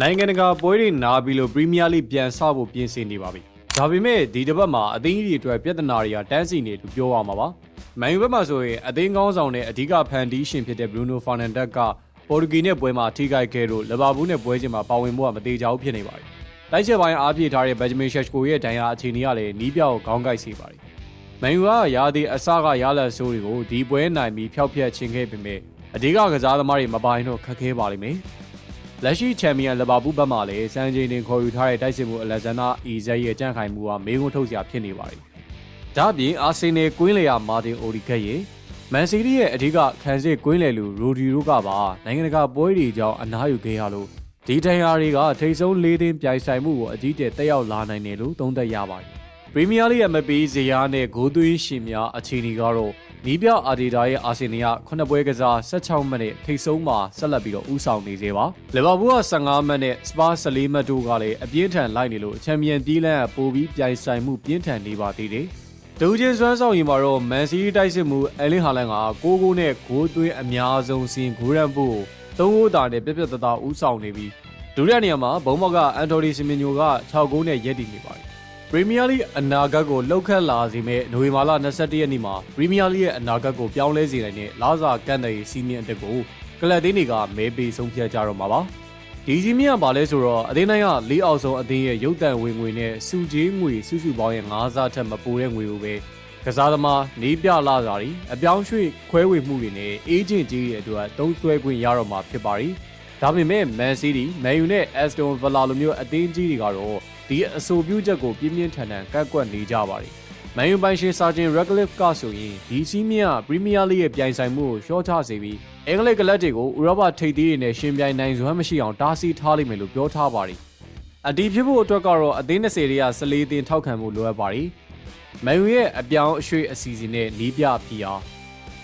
နိုင်ငံတကာပွဲတွေနားပြီးလို့ပရီးမီးယားလိပြန်ဆဖို့ပြင်ဆင်နေပါပြီ။ဒါပေမဲ့ဒီတစ်ပတ်မှာအသင်းကြီးတွေအတွက်ပြဿနာတွေကတန်းစီနေလို့ပြောရမှာပါ။မန်ယူဘက်မှာဆိုရင်အသင်းကောင်းဆောင်နဲ့အဓိကဖန်တီးရှင်ဖြစ်တဲ့ဘရူနိုဖာနန်ဒက်ကပေါ်တူဂီနဲ့ပွဲမှာထိခိုက်ခဲ့လို့လီဗာပူးနဲ့ပွဲချင်းမှာပါဝင်ဖို့ကမသေးကြဘူးဖြစ်နေပါတယ်။တိုက်ချက်ပိုင်းအားပြေထားတဲ့ဘက်ဂျမင်ရှက်ကိုရဲ့ဒဏ်ရာအခြေအနေကလည်းနီးပြောက်ခေါင်းကိုက်စေပါတယ်။မန်ယူကရာသီအစကရလက်ဆိုးတွေကိုဒီပွဲနိုင်ပြီးဖျောက်ဖျက်ခြင်းခဲ့ပေမဲ့အဓိကကစားသမားတွေမပိုင်တော့ခက်ခဲပါလိမ့်မယ်။ လက်ရှိချန်ပီယံလီဗာပူးဘက်မှလည်းစံချိန်တင်ခေါ်ယူထားတဲ့တိုက်စစ်မှုအလက်ဇန်ဒါအီဇက်ရဲ့ကြန့်ခိုင်မှုကမေးခွန်းထုတ်စရာဖြစ်နေပါတယ်။ဒါ့အပြင်အာဆင်နယ်ကွင်းလေယာမာတင်အိုဒီဂက်ရဲ့မန်စီးတီးရဲ့အဓိကခံစစ်ကွင်းလေလူရိုဒီရိုကပါနိုင်ငံတကာပွဲတွေကြောင့်အနားယူခဲ့ရလို့ဒီတန်ရာတွေကထိတ်ဆုံးလေးသိန်းပြိုင်ဆိုင်မှုကိုအကြီးကျယ်တက်ရောက်လာနိုင်တယ်လို့သုံးသပ်ရပါတယ်။ပရီးမီးယားလိရဲ့မပီးဇယားနဲ့ဂိုးသွင်းရှင်များအခြေအနေကတော့ နီးပြအာဒီတာရဲ့အာဆင်နယ်က9ပွဲကစား16မှတ်နဲ့ထိတ်ဆုံးမှာဆက်လက်ပြီးတော့ဥဆောင်နေသေးပါလီဗာပူးက15မှတ်နဲ့စပါ14မှတ်တို့ကလည်းအပြင်းထန်လိုက်နေလို့ချန်ပီယံတီးလန်းကပိုပြီးပြိုင်ဆိုင်မှုပြင်းထန်နေပါသေးတယ်ဒူးချင်းစွမ်းဆောင်ရင်မှာတော့မန်စီးတီးတိုက်စစ်မှုအဲလင်ဟာလန်က6ဂိုးနဲ့ဂိုးသွင်းအများဆုံးစီဂိုးရန်ဖို့3ဂိုးတာနဲ့ပြက်ပြက်တသားဥဆောင်နေပြီးဒုတိယနေရာမှာဘုံဘော့ကအန်တိုနီစီမင်ညိုက6ဂိုးနဲ့ရပ်တည်နေပါတယ် ပရီးမီးယားလိအနာဂတ်ကိုလှုပ်ခတ်လာစေမဲ့နိုဝင်ဘာလ22ရက်နေ့မှာပရီးမီးယားလိရဲ့အနာဂတ်ကိုပြောင်းလဲစေနိုင်တဲ့လာစာကန်တဲ့စီမီယံအတက်ကိုကလပ်သေးတွေကမဲပေးဆုံးဖြတ်ကြတော့မှာပါဒီစီမီယံပါလဲဆိုတော့အသင်းတိုင်းကလေးအောင်ဆုံးအသင်းရဲ့ရုပ်တံဝင်ငွေနဲ့စုကြီးငွေစုစုပေါင်းရဲ့9စားထက်မပိုတဲ့ငွေကိုပဲကစားသမားနေပြလာစာတွေအပြောင်းရွှေ့ခွဲဝေမှုတွေနဲ့အေဂျင့်ကြီးတွေအတွက်သုံးစွဲခွင့်ရတော့မှာဖြစ်ပါတယ်ဒါပေမဲ့မန်စီးတီမန်ယူနဲ့အက်စတွန်ဗလာလိုမျိုးအသင်းကြီးတွေကတော့ ဒီအဆိုပြုချက်ကိုပြင်းပြင်းထန်ထန်ကန့်ကွက်နေကြပါတယ်။မန်ယူပိုင်ရှင်စာဂျင်ရက်ဂလစ်ကဆိုရင်ဒီစီးမြင့်ကပရီးမီးယားလိရဲ့ပြိုင်ဆိုင်မှုကိုရှော့ချစေပြီးအင်္ဂလိပ်ကလပ်တွေကိုဥရောပထိပ်သီးတွေနဲ့ရှင်ပြိုင်နိုင်စွမ်းမရှိအောင်တားဆီးထားလိမ့်မယ်လို့ပြောထားပါတယ်။အတီးဖြစ်ဖို့အတွက်ကတော့အသင်း20တွေက14တင်ထောက်ခံမှုလိုအပ်ပါတယ်။မန်ယူရဲ့အပြောင်းအရွှေ့အစီအစဉ်နဲ့နီးပြဖီအား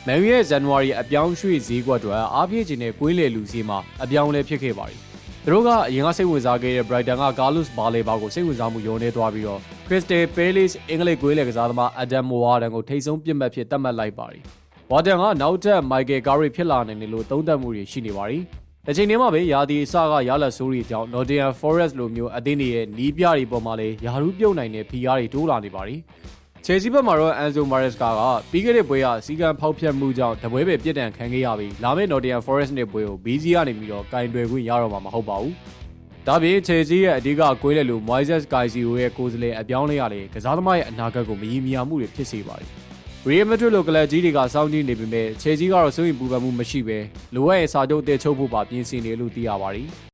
မန်ယူရဲ့ဇန်နဝါရီအပြောင်းရွှေ့ဈေးကွက်တွေအားပြည့်ခြင်းနဲ့ကွင်းလေလူစီမှာအပြောင်းလဲဖြစ်ခဲ့ပါတယ်။ သူတို့ကအရင်ကစိတ်ဝင်စားခဲ့တဲ့ Brighton က Carlos Baleba ကိုစိတ်ဝင်စားမှုယုံနေသွားပြီးတော့ Crystal Palace အင်္ဂလိပ်ကွင်းလေကစားသမား Adam Warden ကိုထိတ်ဆုံးပြစ်မှတ်ဖြစ်သတ်မှတ်လိုက်ပါတယ်။ Warden ကနောက်ထပ် Michael Carrick ဖြစ်လာနိုင်တယ်လို့သုံးသပ်မှုတွေရှိနေပါတယ်။တစ်ချိန်တည်းမှာပဲယာဒီအစကရလက်ဆိုးတွေကြောင့် Nottingham Forest လိုမျိုးအသင်းတွေရဲ့နီးပြတွေပေါ်မှာလည်းယာရုပြုတ်နိုင်တဲ့ဖိအားတွေတိုးလာနေပါတယ်။ ချယ်ဆီဘက်မှာတော့အန်ဇိုမာရက်စကာကပြီးခဲ့တဲ့ပွဲကစီကံဖောက်ဖျက်မှုကြောင့်တပွဲပဲပြစ်ဒဏ်ခံခဲ့ရပြီးလာမယ့် Nottingham Forest နဲ့ပွဲကိုဘီဇီကနေပြီးတော့ကင်တွယ်ခွင့်ရတော့မှာမဟုတ်ပါဘူး။ဒါပြင်ချယ်ဆီရဲ့အဓိကကွေးလက်လူ Moises Caicedo ရဲ့ကိုယ်စားလှယ်အပြောင်းလဲရလေကစားသမားရဲ့အနာဂတ်ကိုမရေမရာမှုတွေဖြစ်စေပါတယ်။ Real Madrid လိုကလပ်ကြီးတွေကစောင့်ကြည့်နေပေမဲ့ချယ်ဆီကတော့စိုးရိမ်ပူပန်မှုမရှိဘဲလိုအပ်ရင်စာချုပ်အသစ်ချုပ်ဖို့ပါပြင်ဆင်နေလို့သိရပါတယ်။